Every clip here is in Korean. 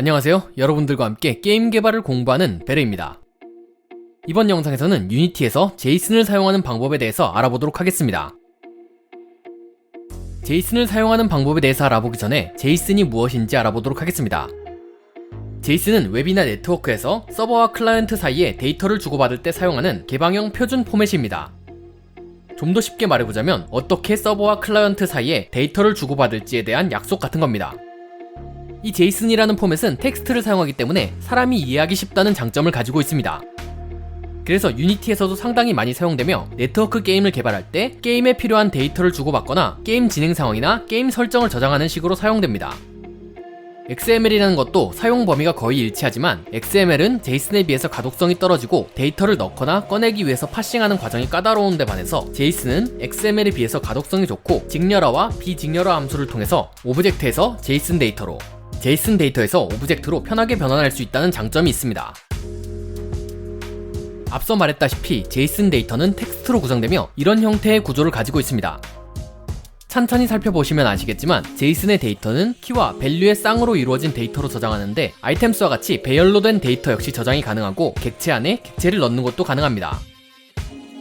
안녕하세요. 여러분들과 함께 게임 개발을 공부하는 베르입니다. 이번 영상에서는 유니티에서 제이슨을 사용하는 방법에 대해서 알아보도록 하겠습니다. 제이슨을 사용하는 방법에 대해서 알아보기 전에 제이슨이 무엇인지 알아보도록 하겠습니다. 제이슨은 웹이나 네트워크에서 서버와 클라이언트 사이에 데이터를 주고받을 때 사용하는 개방형 표준 포맷입니다. 좀 더 쉽게 말해보자면 어떻게 서버와 클라이언트 사이에 데이터를 주고받을지에 대한 약속 같은 겁니다. 이 제이슨이라는 포맷은 텍스트를 사용하기 때문에 사람이 이해하기 쉽다는 장점을 가지고 있습니다. 그래서 유니티에서도 상당히 많이 사용되며 네트워크 게임을 개발할 때 게임에 필요한 데이터를 주고받거나 게임 진행 상황이나 게임 설정을 저장하는 식으로 사용됩니다. XML이라는 것도 사용 범위가 거의 일치하지만 XML은 제이슨에 비해서 가독성이 떨어지고 데이터를 넣거나 꺼내기 위해서 파싱하는 과정이 까다로운 데 반해서 제이슨은 XML에 비해서 가독성이 좋고 직렬화와 비직렬화 함수를 통해서 오브젝트에서 제이슨 데이터로 제이슨 데이터에서 오브젝트로 편하게 변환할 수 있다는 장점이 있습니다. 앞서 말했다시피 제이슨 데이터는 텍스트로 구성되며 이런 형태의 구조를 가지고 있습니다. 찬찬히 살펴보시면 아시겠지만 제이슨의 데이터는 키와 밸류의 쌍으로 이루어진 데이터로 저장하는데 아이템수와 같이 배열로 된 데이터 역시 저장이 가능하고 객체 안에 객체를 넣는 것도 가능합니다.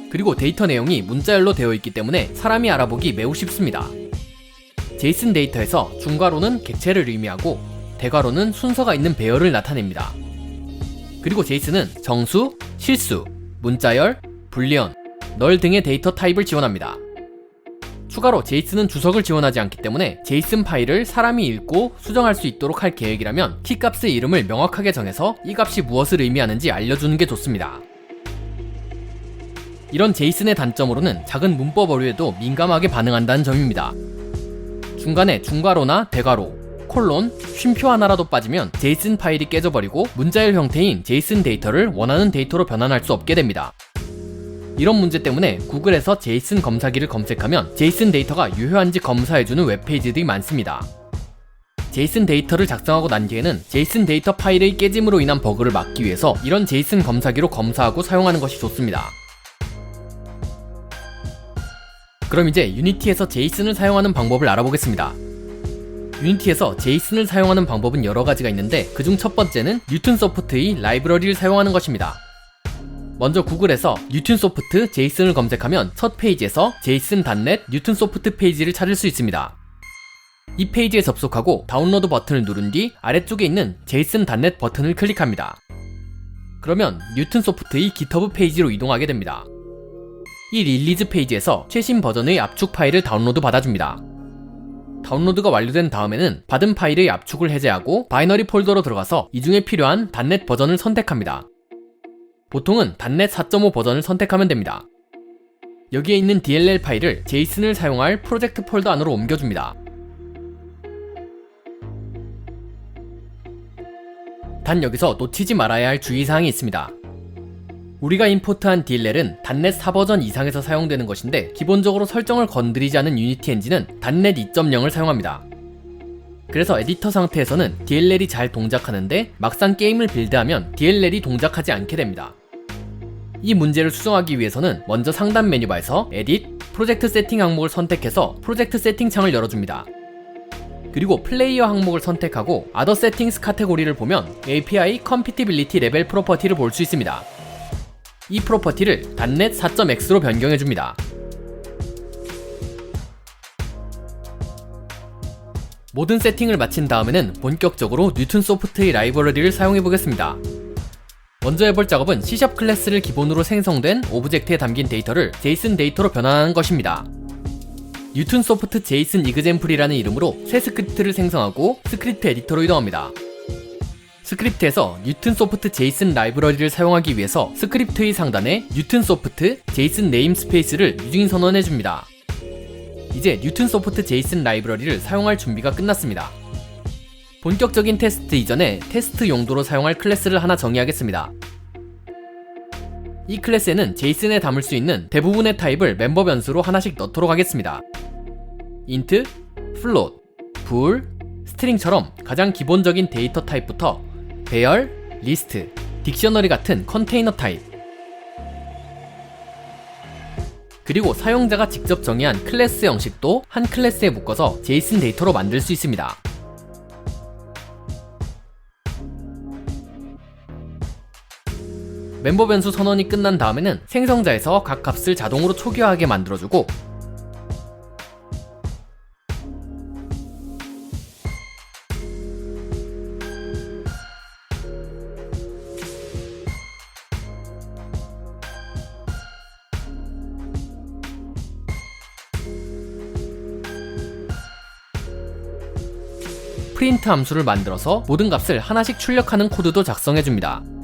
그리고 데이터 내용이 문자열로 되어 있기 때문에 사람이 알아보기 매우 쉽습니다. 제이슨 데이터에서 중괄호는 객체를 의미하고 대괄호는 순서가 있는 배열을 나타냅니다. 그리고 제이슨은 정수, 실수, 문자열, 불리언, 널 등의 데이터 타입을 지원합니다. 추가로 제이슨은 주석을 지원하지 않기 때문에 제이슨 파일을 사람이 읽고 수정할 수 있도록 할 계획이라면 키값의 이름을 명확하게 정해서 이 값이 무엇을 의미하는지 알려주는 게 좋습니다. 이런 제이슨의 단점으로는 작은 문법 어류에도 민감하게 반응한다는 점입니다. 중간에 중괄호나 대괄호, 콜론, 쉼표 하나라도 빠지면 제이슨 파일이 깨져버리고 문자열 형태인 제이슨 데이터를 원하는 데이터로 변환할 수 없게 됩니다. 이런 문제 때문에 구글에서 제이슨 검사기를 검색하면 제이슨 데이터가 유효한지 검사해주는 웹페이지들이 많습니다. 제이슨 데이터를 작성하고 난 뒤에는 제이슨 데이터 파일의 깨짐으로 인한 버그를 막기 위해서 이런 제이슨 검사기로 검사하고 사용하는 것이 좋습니다. 그럼 이제 유니티에서 제이슨을 사용하는 방법을 알아보겠습니다. 유니티에서 제이슨을 사용하는 방법은 여러 가지가 있는데 그중 첫 번째는 뉴튼 소프트의 라이브러리를 사용하는 것입니다. 먼저 구글에서 뉴튼 소프트 제이슨을 검색하면 첫 페이지에서 제이슨.net 뉴튼 소프트 페이지를 찾을 수 있습니다. 이 페이지에 접속하고 다운로드 버튼을 누른 뒤 아래쪽에 있는 제이슨.net 버튼을 클릭합니다. 그러면 뉴튼 소프트의 GitHub 페이지로 이동하게 됩니다. 이 릴리즈 페이지에서 최신 버전의 압축 파일을 다운로드 받아줍니다. 다운로드가 완료된 다음에는 받은 파일의 압축을 해제하고 바이너리 폴더로 들어가서 이 중에 필요한 단넷 버전을 선택합니다. 보통은 단넷 4.5 버전을 선택하면 됩니다. 여기에 있는 DLL 파일을 제이슨을 사용할 프로젝트 폴더 안으로 옮겨줍니다. 단 여기서 놓치지 말아야 할 주의사항이 있습니다. 우리가 임포트한 DLL은 단넷 4버전 이상에서 사용되는 것인데 기본적으로 설정을 건드리지 않은 유니티 엔진은 단넷 2.0을 사용합니다. 그래서 에디터 상태에서는 DLL이 잘 동작하는데 막상 게임을 빌드하면 DLL이 동작하지 않게 됩니다. 이 문제를 수정하기 위해서는 먼저 상단 메뉴바에서 에딧, 프로젝트 세팅 항목을 선택해서 프로젝트 세팅 창을 열어줍니다. 그리고 플레이어 항목을 선택하고 Other Settings 카테고리를 보면 API Compatibility 레벨 프로퍼티를 볼 수 있습니다. 이 프로퍼티를 단넷 4.x로 변경해줍니다. 모든 세팅을 마친 다음에는 본격적으로 뉴튼 소프트의 라이브러리를 사용해 보겠습니다. 먼저 해볼 작업은 C# 클래스를 기본으로 생성된 오브젝트에 담긴 데이터를 제이슨 데이터로 변환하는 것입니다. 뉴튼 소프트 제이슨 이그젠플이라는 이름으로 새 스크립트를 생성하고 스크립트 에디터로 이동합니다. 스크립트에서 뉴튼 소프트 제이슨 라이브러리를 사용하기 위해서 스크립트의 상단에 뉴튼 소프트 제이슨 네임스페이스를 유증 선언해 줍니다. 이제 뉴튼 소프트 제이슨 라이브러리를 사용할 준비가 끝났습니다. 본격적인 테스트 이전에 테스트 용도로 사용할 클래스를 하나 정의하겠습니다. 이 클래스에는 제이슨에 담을 수 있는 대부분의 타입을 멤버 변수로 하나씩 넣도록 하겠습니다. int, float, bool, 스트링처럼 가장 기본적인 데이터 타입부터 배열, 리스트, 딕셔너리 같은 컨테이너 타입. 그리고 사용자가 직접 정의한 클래스 형식도 한 클래스에 묶어서 제이슨 데이터로 만들 수 있습니다. 멤버 변수 선언이 끝난 다음에는 생성자에서 각 값을 자동으로 초기화하게 만들어주고 함수를 만들어서 모든 값을 하나씩 출력하는 코드도 작성해줍니다.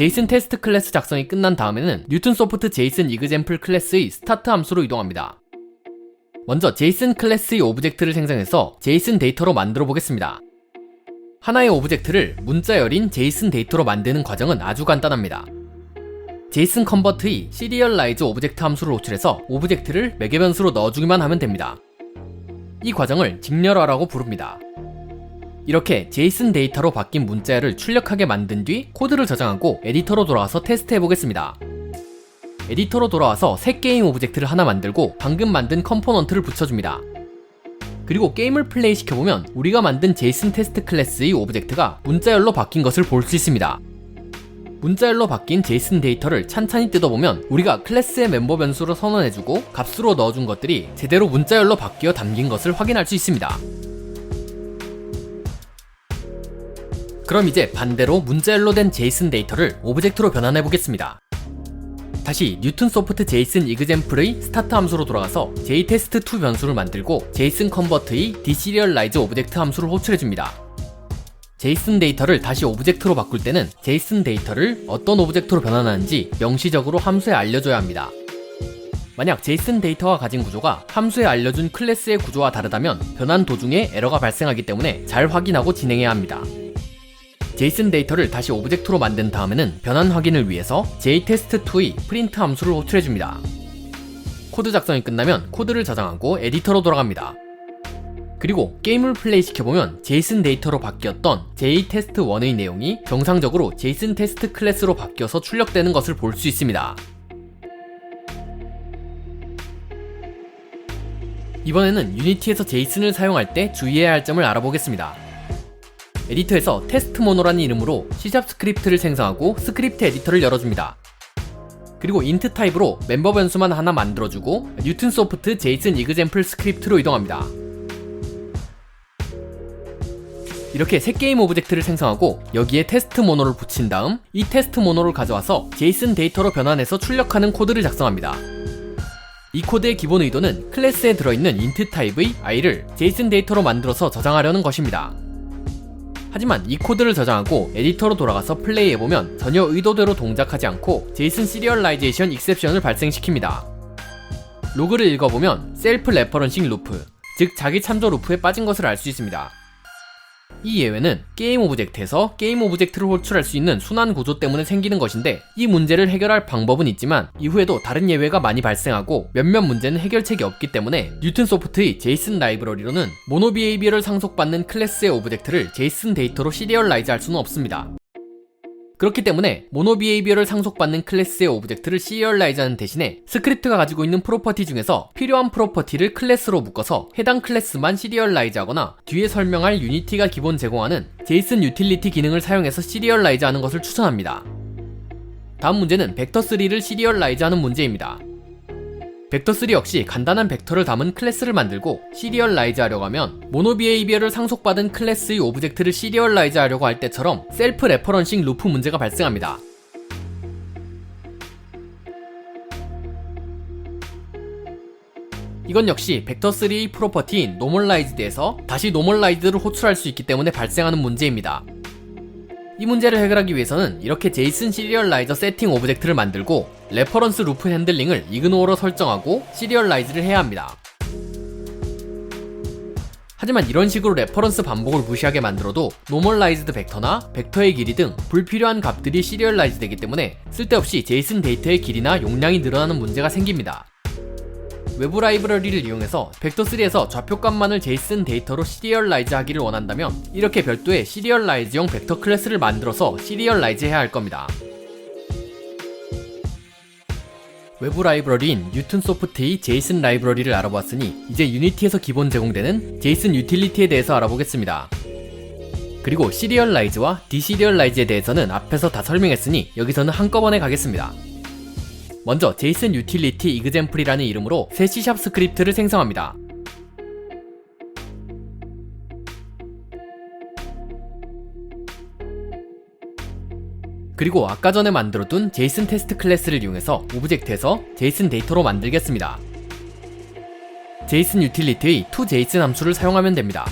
제이슨 테스트 클래스 작성이 끝난 다음에는 뉴튼 소프트 제이슨 이그젬플 클래스의 스타트 함수로 이동합니다. 먼저 제이슨 클래스의 오브젝트를 생성해서 제이슨 데이터로 만들어 보겠습니다. 하나의 오브젝트를 문자열인 제이슨 데이터로 만드는 과정은 아주 간단합니다. 제이슨 컨버트의 시리얼라이즈 오브젝트 함수를 호출해서 오브젝트를 매개 변수로 넣어주기만 하면 됩니다. 이 과정을 직렬화라고 부릅니다. 이렇게 제이슨 데이터로 바뀐 문자열을 출력하게 만든 뒤 코드를 저장하고 에디터로 돌아와서 테스트 해 보겠습니다. 에디터로 돌아와서 새 게임 오브젝트를 하나 만들고 방금 만든 컴포넌트를 붙여줍니다. 그리고 게임을 플레이 시켜보면 우리가 만든 제이슨 테스트 클래스의 오브젝트가 문자열로 바뀐 것을 볼 수 있습니다. 문자열로 바뀐 제이슨 데이터를 찬찬히 뜯어보면 우리가 클래스의 멤버 변수로 선언해주고 값으로 넣어준 것들이 제대로 문자열로 바뀌어 담긴 것을 확인할 수 있습니다. 그럼 이제 반대로 문자열로 된 제이슨 데이터를 오브젝트로 변환해 보겠습니다. 다시 뉴튼 소프트 제이슨 이그젬플의 스타트 함수로 돌아가서 jtest2 변수를 만들고 제이슨 컨버트의 deserialize 오브젝트 함수를 호출해 줍니다. 제이슨 데이터를 다시 오브젝트로 바꿀 때는 제이슨 데이터를 어떤 오브젝트로 변환하는지 명시적으로 함수에 알려줘야 합니다. 만약 제이슨 데이터가 가진 구조가 함수에 알려준 클래스의 구조와 다르다면 변환 도중에 에러가 발생하기 때문에 잘 확인하고 진행해야 합니다. 제이슨 데이터를 다시 오브젝트로 만든 다음에는 변환 확인을 위해서 jtest2의 프린트 함수를 호출해줍니다. 코드 작성이 끝나면 코드를 저장하고 에디터로 돌아갑니다. 그리고 게임을 플레이 시켜보면 제이슨 데이터로 바뀌었던 jtest1의 내용이 정상적으로 제이슨 테스트 클래스로 바뀌어서 출력되는 것을 볼 수 있습니다. 이번에는 유니티에서 제이슨을 사용할 때 주의해야 할 점을 알아보겠습니다. 에디터에서 테스트 모노라는 이름으로 C# 스크립트를 생성하고 스크립트 에디터를 열어줍니다. 그리고 인트 타입으로 멤버 변수만 하나 만들어주고 뉴튼 소프트 제이슨 이그젬플 스크립트로 이동합니다. 이렇게 새 게임 오브젝트를 생성하고 여기에 테스트 모노를 붙인 다음 이 테스트 모노를 가져와서 제이슨 데이터로 변환해서 출력하는 코드를 작성합니다. 이 코드의 기본 의도는 클래스에 들어있는 인트 타입의 i를 제이슨 데이터로 만들어서 저장하려는 것입니다. 하지만 이 코드를 저장하고 에디터로 돌아가서 플레이해보면 전혀 의도대로 동작하지 않고 제이슨 시리얼라이제이션 익셉션을 발생시킵니다. 로그를 읽어보면 셀프 레퍼런싱 루프, 즉 자기 참조 루프에 빠진 것을 알 수 있습니다. 이 예외는 게임 오브젝트에서 게임 오브젝트를 호출할 수 있는 순환 구조 때문에 생기는 것인데 이 문제를 해결할 방법은 있지만 이후에도 다른 예외가 많이 발생하고 몇몇 문제는 해결책이 없기 때문에 뉴튼 소프트의 제이슨 라이브러리로는 모노 비헤이비어를 상속받는 클래스의 오브젝트를 제이슨 데이터로 시리얼라이즈 할 수는 없습니다. 그렇기 때문에 모노 비헤이비어를 상속받는 클래스의 오브젝트를 시리얼라이즈하는 대신에 스크립트가 가지고 있는 프로퍼티 중에서 필요한 프로퍼티를 클래스로 묶어서 해당 클래스만 시리얼라이즈하거나 뒤에 설명할 유니티가 기본 제공하는 제이슨 유틸리티 기능을 사용해서 시리얼라이즈하는 것을 추천합니다. 다음 문제는 벡터3를 시리얼라이즈하는 문제입니다. 벡터3 역시 간단한 벡터를 담은 클래스를 만들고 시리얼라이즈 하려고 하면 모노비헤이비어를 상속받은 클래스의 오브젝트를 시리얼라이즈 하려고 할 때처럼 셀프 레퍼런싱 루프 문제가 발생합니다. 이건 역시 벡터3의 프로퍼티인 노멀라이즈드에서 다시 노멀라이즈를 호출할 수 있기 때문에 발생하는 문제입니다. 이 문제를 해결하기 위해서는 이렇게 제이슨 시리얼라이저 세팅 오브젝트를 만들고 레퍼런스 루프 핸들링을 이그노어로 설정하고 시리얼라이즈를 해야 합니다. 하지만 이런 식으로 레퍼런스 반복을 무시하게 만들어도 노멀라이즈드 벡터나 벡터의 길이 등 불필요한 값들이 시리얼라이즈 되기 때문에 쓸데없이 제이슨 데이터의 길이나 용량이 늘어나는 문제가 생깁니다. 외부 라이브러리를 이용해서 벡터3에서 좌표값만을 제이슨 데이터로 시리얼라이즈 하기를 원한다면 이렇게 별도의 시리얼라이즈용 벡터 클래스를 만들어서 시리얼라이즈 해야 할 겁니다. 외부 라이브러리인 뉴튼 소프트의 제이슨 라이브러리를 알아보았으니 이제 유니티에서 기본 제공되는 제이슨 유틸리티에 대해서 알아보겠습니다. 그리고 시리얼라이즈와 디시리얼라이즈에 대해서는 앞에서 다 설명했으니 여기서는 한꺼번에 가겠습니다. 먼저 제이슨 유틸리티 이그젠플이라는 이름으로 새 C샵 스크립트를 생성합니다. 그리고 아까 전에 만들어둔 제이슨 테스트 클래스를 이용해서 오브젝트에서 제이슨 데이터로 만들겠습니다. 제이슨 유틸리티의 toJSON 함수를 사용하면 됩니다.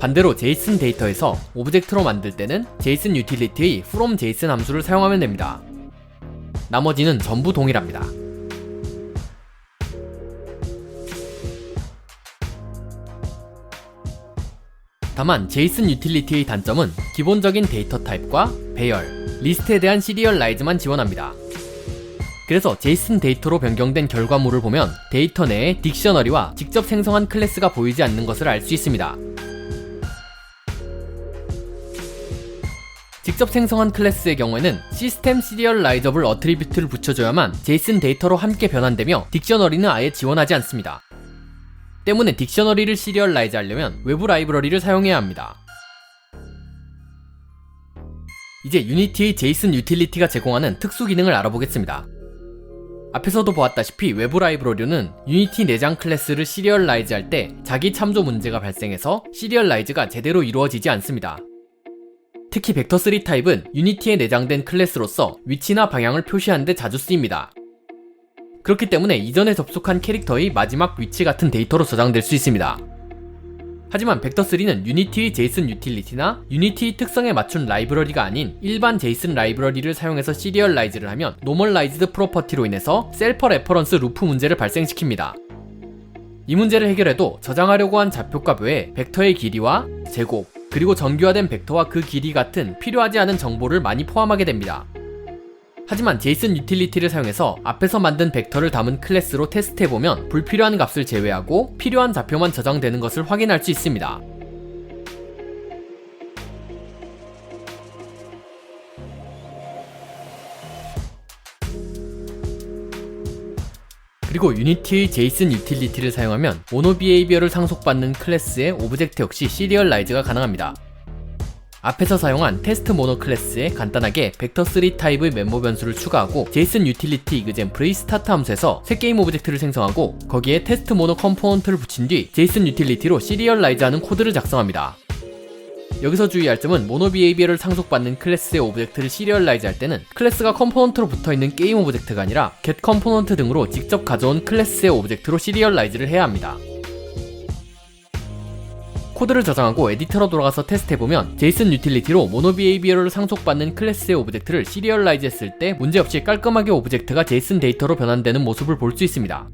반대로 제이슨 데이터에서 오브젝트로 만들 때는 제이슨 유틸리티의 from JSON 함수를 사용하면 됩니다. 나머지는 전부 동일합니다. 다만 제이슨 유틸리티의 단점은 기본적인 데이터 타입과 배열, 리스트에 대한 시리얼라이즈만 지원합니다. 그래서 제이슨 데이터로 변경된 결과물을 보면 데이터 내에 딕셔너리와 직접 생성한 클래스가 보이지 않는 것을 알 수 있습니다. 직접 생성한 클래스의 경우에는 시스템 시리얼 라이저블 어트리뷰트를 붙여줘야만 제이슨 데이터로 함께 변환되며 딕셔너리는 아예 지원하지 않습니다. 때문에 딕셔너리를 시리얼 라이즈 하려면 외부 라이브러리를 사용해야 합니다. 이제 유니티의 제이슨 유틸리티가 제공하는 특수 기능을 알아보겠습니다. 앞에서도 보았다시피 외부 라이브러리는 유니티 내장 클래스를 시리얼라이즈 할 때 자기 참조 문제가 발생해서 시리얼라이즈가 제대로 이루어지지 않습니다. 특히 벡터3 타입은 유니티에 내장된 클래스로서 위치나 방향을 표시하는 데 자주 쓰입니다. 그렇기 때문에 이전에 접속한 캐릭터의 마지막 위치 같은 데이터로 저장될 수 있습니다. 하지만 벡터3는 유니티의 제이슨 유틸리티나 유니티의 특성에 맞춘 라이브러리가 아닌 일반 제이슨 라이브러리를 사용해서 시리얼라이즈를 하면 노멀라이즈드 프로퍼티로 인해서 셀퍼 레퍼런스 루프 문제를 발생시킵니다. 이 문제를 해결해도 저장하려고 한 좌표값 외에 벡터의 길이와 제곱, 그리고 정규화된 벡터와 그 길이 같은 필요하지 않은 정보를 많이 포함하게 됩니다. 하지만 제이슨 유틸리티를 사용해서 앞에서 만든 벡터를 담은 클래스로 테스트해보면 불필요한 값을 제외하고 필요한 좌표만 저장되는 것을 확인할 수 있습니다. 그리고 유니티의 제이슨 유틸리티를 사용하면 모노 비헤이비어를 상속받는 클래스의 오브젝트 역시 시리얼라이즈가 가능합니다. 앞에서 사용한 테스트 모노 클래스에 간단하게 벡터3 타입의 멤버 변수를 추가하고 제이슨 유틸리티 이그젠플의 스타트 함수에서 새 게임 오브젝트를 생성하고 거기에 테스트 모노 컴포넌트를 붙인 뒤 제이슨 유틸리티로 시리얼라이즈하는 코드를 작성합니다. 여기서 주의할 점은 모노 비헤이비어를 상속받는 클래스의 오브젝트를 시리얼라이즈 할 때는 클래스가 컴포넌트로 붙어있는 게임 오브젝트가 아니라 get 컴포넌트 등으로 직접 가져온 클래스의 오브젝트로 시리얼라이즈를 해야 합니다. 코드를 저장하고 에디터로 돌아가서 테스트해보면 제이슨 유틸리티로 모노 비헤이비어를 상속받는 클래스의 오브젝트를 시리얼라이즈 했을 때 문제없이 깔끔하게 오브젝트가 제이슨 데이터로 변환되는 모습을 볼 수 있습니다.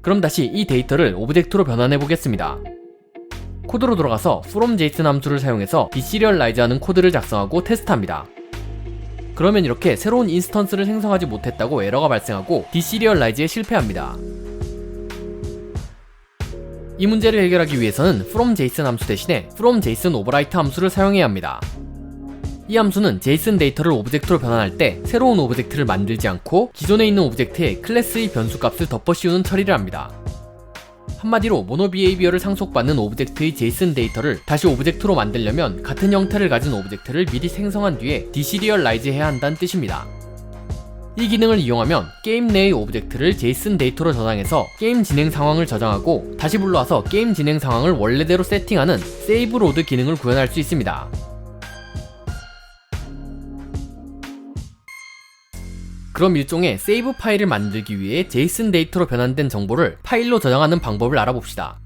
그럼 다시 이 데이터를 오브젝트로 변환해 보겠습니다. 코드로 돌아가서 from JSON 함수를 사용해서 디시리얼라이즈하는 코드를 작성하고 테스트합니다. 그러면 이렇게 새로운 인스턴스를 생성하지 못했다고 에러가 발생하고 디시리얼라이즈에 실패합니다. 이 문제를 해결하기 위해서는 from JSON 함수 대신에 from JSON overwrite 함수를 사용해야 합니다. 이 함수는 JSON 데이터를 오브젝트로 변환할 때 새로운 오브젝트를 만들지 않고 기존에 있는 오브젝트에 클래스의 변수 값을 덮어 씌우는 처리를 합니다. 한마디로 모노 비헤이비어를 상속받는 오브젝트의 JSON 데이터를 다시 오브젝트로 만들려면 같은 형태를 가진 오브젝트를 미리 생성한 뒤에 디시리얼라이즈 해야 한다는 뜻입니다. 이 기능을 이용하면 게임 내의 오브젝트를 JSON 데이터로 저장해서 게임 진행 상황을 저장하고 다시 불러와서 게임 진행 상황을 원래대로 세팅하는 세이브 로드 기능을 구현할 수 있습니다. 그럼 일종의 세이브 파일을 만들기 위해 JSON 데이터로 변환된 정보를 파일로 저장하는 방법을 알아봅시다.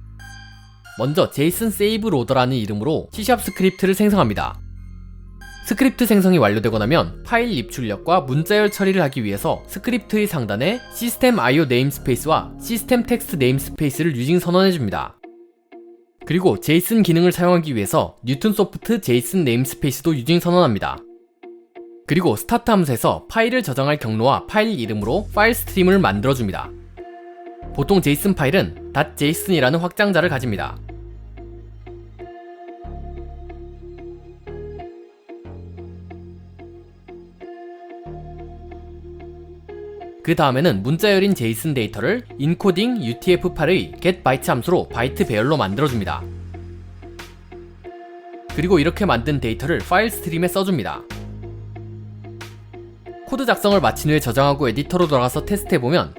먼저 JSON Save Loader라는 이름으로 C# 스크립트를 생성합니다. 스크립트 생성이 완료되고 나면 파일 입출력과 문자열 처리를 하기 위해서 스크립트의 상단에 시스템 IO 네임스페이스와 시스템 텍스트 네임스페이스를 유징 선언해줍니다. 그리고 JSON 기능을 사용하기 위해서 뉴튼 소프트 JSON 네임스페이스도 유징 선언합니다. 그리고 스타트 함수에서 파일을 저장할 경로와 파일 이름으로 파일 스트림을 만들어줍니다. 보통 제이슨 파일은 .json이라는 확장자를 가집니다. 그 다음에는 문자열인 제이슨 데이터를 인코딩 UTF-8의 getByte 함수로 바이트 배열로 만들어줍니다. 그리고 이렇게 만든 데이터를 파일 스트림에 써줍니다. 코드 작성을 마친 후에 저장하고 에디터로 돌아가서 테스트해보면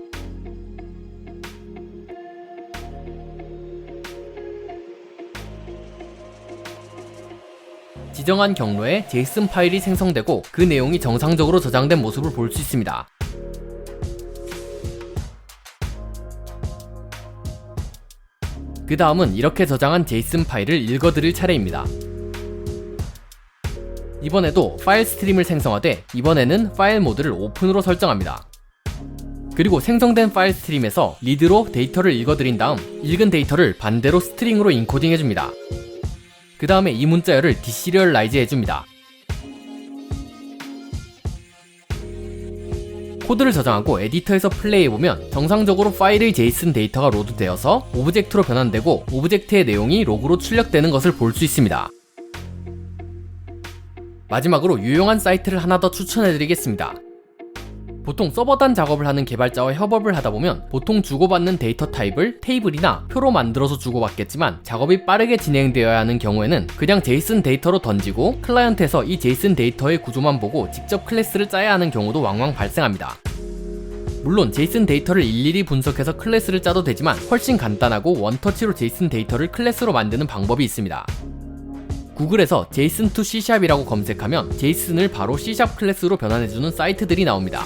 지정한 경로에 제이슨 파일이 생성되고 그 내용이 정상적으로 저장된 모습을 볼 수 있습니다. 그 다음은 이렇게 저장한 제이슨 파일을 읽어드릴 차례입니다. 이번에도 파일 스트림을 생성하되 이번에는 파일 모드를 오픈으로 설정합니다. 그리고 생성된 파일 스트림에서 리드로 데이터를 읽어드린 다음 읽은 데이터를 반대로 스트링으로 인코딩 해줍니다. 그 다음에 이 문자열을 디시리얼라이즈 해줍니다. 코드를 저장하고 에디터에서 플레이해보면 정상적으로 파일의 제이슨 데이터가 로드되어서 오브젝트로 변환되고 오브젝트의 내용이 로그로 출력되는 것을 볼 수 있습니다. 마지막으로 유용한 사이트를 하나 더 추천해드리겠습니다. 보통 서버단 작업을 하는 개발자와 협업을 하다 보면 보통 주고받는 데이터 타입을 테이블이나 표로 만들어서 주고받겠지만 작업이 빠르게 진행되어야 하는 경우에는 그냥 제이슨 데이터로 던지고 클라이언트에서 이 제이슨 데이터의 구조만 보고 직접 클래스를 짜야 하는 경우도 왕왕 발생합니다. 물론 제이슨 데이터를 일일이 분석해서 클래스를 짜도 되지만 훨씬 간단하고 원터치로 제이슨 데이터를 클래스로 만드는 방법이 있습니다. 구글에서 제이슨 to C샵이라고 검색하면 제이슨을 바로 C샵 클래스로 변환해주는 사이트들이 나옵니다.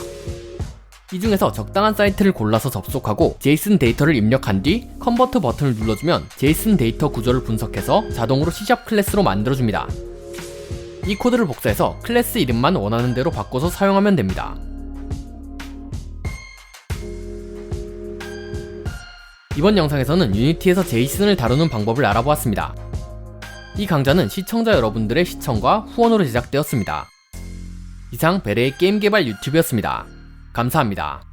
이 중에서 적당한 사이트를 골라서 접속하고 제이슨 데이터를 입력한 뒤 컨버터 버튼을 눌러주면 제이슨 데이터 구조를 분석해서 자동으로 C샵 클래스로 만들어줍니다. 이 코드를 복사해서 클래스 이름만 원하는 대로 바꿔서 사용하면 됩니다. 이번 영상에서는 유니티에서 제이슨을 다루는 방법을 알아보았습니다. 이 강좌는 시청자 여러분들의 시청과 후원으로 제작되었습니다. 이상 베레의 게임 개발 유튜브였습니다. 감사합니다.